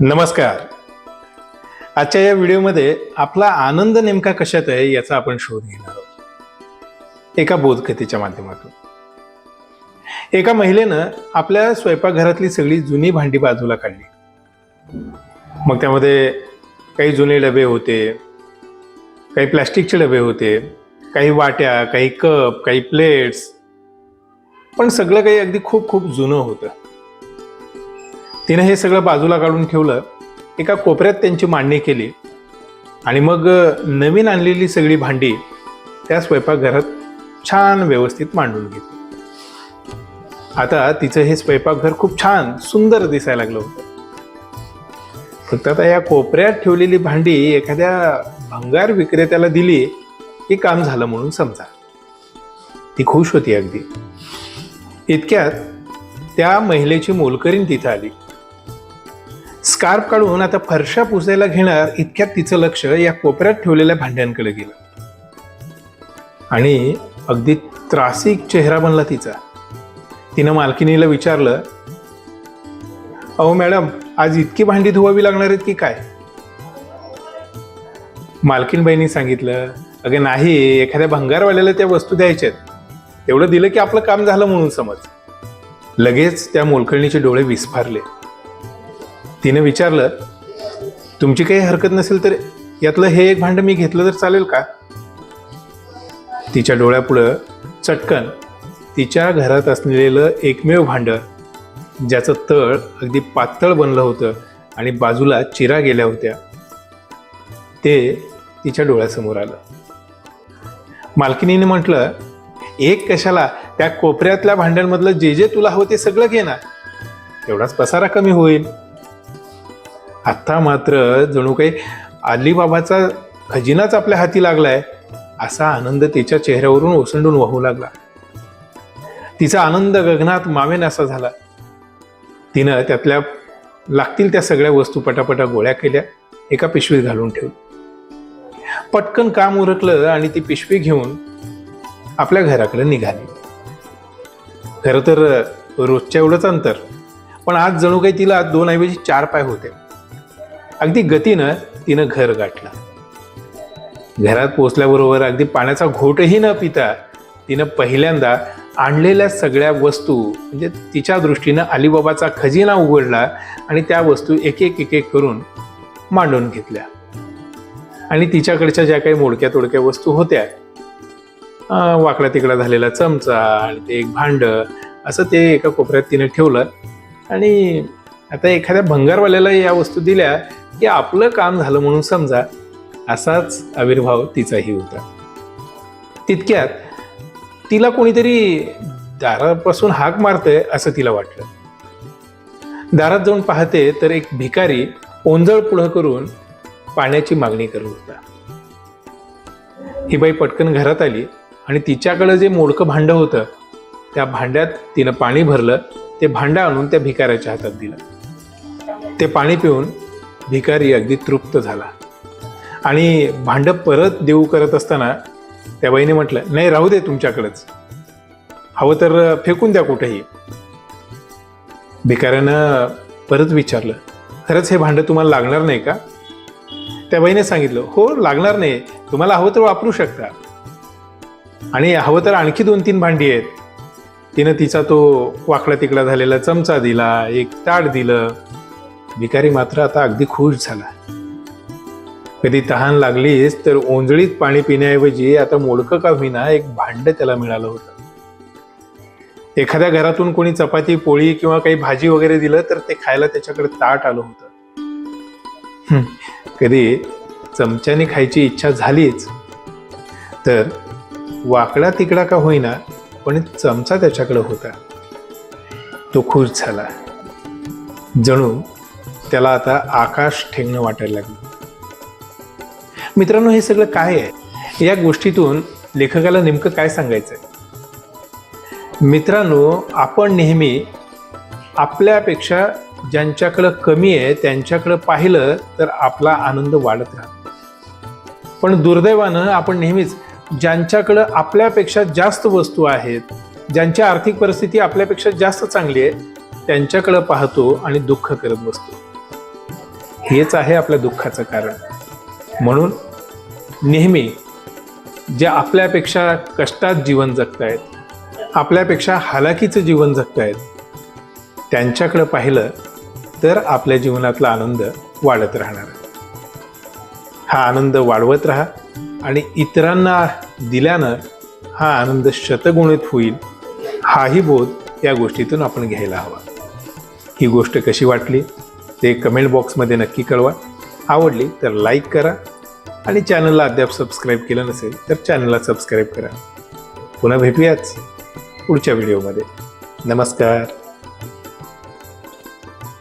नमस्कार. आजच्या या व्हिडिओमध्ये आपला आनंद नेमका कशात आहे याचा आपण शोध घेणार आहोत. एका बोधकथेच्या माध्यमातून. एका महिलेनं आपल्या स्वयंपाकघरातली सगळी जुनी भांडी बाजूला काढली. मग त्यामध्ये काही जुने डबे होते काही प्लॅस्टिकचे डबे होते काही वाट्या काही कप काही प्लेट्स. पण सगळं काही अगदी खूप खूप जुनं होतं. तिनं हे सगळं बाजूला काढून ठेवलं एका कोपऱ्यात त्यांची मांडणी केली आणि मग नवीन आणलेली सगळी भांडी त्या स्वयंपाकघरात छान व्यवस्थित मांडून घेतली. आता तिचं हे स्वयंपाकघर खूप छान सुंदर दिसायला लागलं होतं. फक्त आता या कोपऱ्यात ठेवलेली भांडी एखाद्या भंगार विक्रेत्याला दिली की काम झालं म्हणून समजा. ती खुश होती अगदी. इतक्यात त्या महिलेची मोलकरीण तिथं आली. स्कार्फ काढून आता फरशा पुसायला घेणार इतक्यात तिचं लक्ष या कोपऱ्यात ठेवलेल्या भांड्यांकडे गेलं. आणि अगदी त्रासिक चेहरा बनला तिचा. तिनं मालकिनीला विचारलं अहो मॅडम आज इतकी भांडी धुवावी लागणार आहेत की काय? मालकीनबाईंनी सांगितलं अगं नाही एखाद्या भंगारवाल्याला त्या वस्तू द्यायच्यात. तेवढं दिलं की आपलं काम झालं म्हणून समज. लगेच त्या मोलकर्णीचे डोळे विस्फारले. तिने विचारलं तुमची काही हरकत नसेल तर यातलं हे एक भांडं मी घेतलं तर चालेल का? तिच्या डोळ्यापुढं चटकन तिच्या घरात असलेलं एकमेव भांडं ज्याचं तळ अगदी पातळ बनलं होतं आणि बाजूला चिरा गेल्या होत्या ते तिच्या डोळ्यासमोर आलं. मालकिनीने म्हटलं एक कशाला त्या कोपऱ्यातल्या भांड्यांमधलं जे जे तुला हवं ते सगळं घे ना. तेवढाच पसारा कमी होईल. आत्ता मात्र जणू काही अलिबाबाचा खजिनाच आपल्या हाती लागलाय असा आनंद तिच्या चेहऱ्यावरून ओसंडून वाहू लागला. तिचा आनंद गगनात मावेन असा झाला. तिनं त्यातल्या लागतील त्या सगळ्या वस्तू पटापटा गोळ्या केल्या एका पिशवीत घालून ठेवली. पटकन काम उरकलं आणि ती पिशवी घेऊन आपल्या घराकडे निघाली. खरं तर रोजच्या एवढंच अंतर पण आज जणू काही तिला दोन ऐवजी चार पाय होते. अगदी गतीनं तिनं घर गाठलं. घरात पोचल्याबरोबर अगदी पाण्याचा घोटही न पिता तिनं पहिल्यांदा आणलेल्या सगळ्या वस्तू म्हणजे तिच्या दृष्टीनं अलिबाबाचा खजिना उघडला आणि त्या वस्तू एक एक एक एक करून मांडून घेतल्या. आणि तिच्याकडच्या ज्या काही मोडक्या तोडक्या वस्तू होत्या वाकडा तिकडा झालेला चमचा आणि ते एक भांड असं ते एका कोपऱ्यात तिने ठेवलं. आणि आता एखाद्या भंगारवाल्याला या वस्तू दिल्या की आपलं काम झालं म्हणून समजा असाच आविर्भाव तिचाही होता. तितक्यात तिला कोणीतरी दारापासून हाक मारतंय असं तिला वाटलं. दारात जाऊन पाहते तर एक भिकारी ओंजळ पुढं करून पाण्याची मागणी करत होता. ही बाई पटकन घरात आली आणि तिच्याकडं जे मोडकं भांडं होतं त्या भांड्यात तिनं पाणी भरलं ते भांडं आणून त्या भिकाऱ्याच्या हातात दिलं. ते पाणी पिऊन भिकारी अगदी तृप्त झाला. आणि भांडं परत देऊ करत असताना त्या बाईने म्हटलं नाही राहू दे तुमच्याकडेच. हवं तर फेकून द्या कुठेही. भिकाऱ्यानं परत विचारलं खरंच हे भांडं तुम्हाला लागणार नाही का? त्या बाईने सांगितलं हो लागणार नाही. तुम्हाला हवं तर वापरू शकता. आणि हवं तर आणखी दोन तीन भांडी आहेत. तिनं तिचा तो वाकडा तिकडा झालेला चमचा दिला एक ताट दिलं भिकारी मात्र आता अगदी खुश झाला. कधी तहान लागलीच तर ओंजळीत पाणी पिण्याऐवजी आता मोडकं का होईना एक भांड त्याला मिळालं होतं. एखाद्या घरातून कोणी चपाती पोळी किंवा काही भाजी वगैरे दिलं तर ते खायला त्याच्याकडे ताट आलं होतं. कधी चमच्याने खायची इच्छा झालीच. तर वाकडा तिकडा का होईना पण चमचा त्याच्याकडे होता. तो खुश झाला. जणू त्याला आता आकाश ठेंगणं वाटायला लागलं. मित्रांनो हे सगळं काय आहे? या गोष्टीतून लेखकाला नेमकं काय सांगायचं आहे मित्रांनो आपण नेहमी आपल्यापेक्षा ज्यांच्याकडं कमी आहे त्यांच्याकडं पाहिलं तर आपला आनंद वाढत राहतो. पण दुर्दैवानं आपण नेहमीच ज्यांच्याकडं आपल्यापेक्षा जास्त वस्तू आहेत ज्यांची आर्थिक परिस्थिती आपल्यापेक्षा जास्त चांगली आहे त्यांच्याकडं पाहतो आणि दुःख करत बसतो. हेच आहे आपल्या दुःखाचं कारण. म्हणून नेहमी जे आपल्यापेक्षा कष्टात जीवन जगतायत आपल्यापेक्षा हालाकीचं जीवन जगतायत त्यांच्याकडे पाहिलं तर आपल्या जीवनातला आनंद वाढत राहणार. हा आनंद वाढवत राहा आणि इतरांना दिल्यानं हा आनंद शतगुणित होईल हाही बोध या गोष्टीतून आपण घ्यायला हवा. ही गोष्ट कशी वाटली? ते कमेंट बॉक्समध्ये नक्की कळवा. आवडली तर लाईक करा आणि चॅनलला अद्याप सबस्क्राईब केलं नसेल तर चॅनलला सबस्क्राईब करा. पुन्हा भेटूयाच पुढच्या व्हिडिओमध्ये नमस्कार.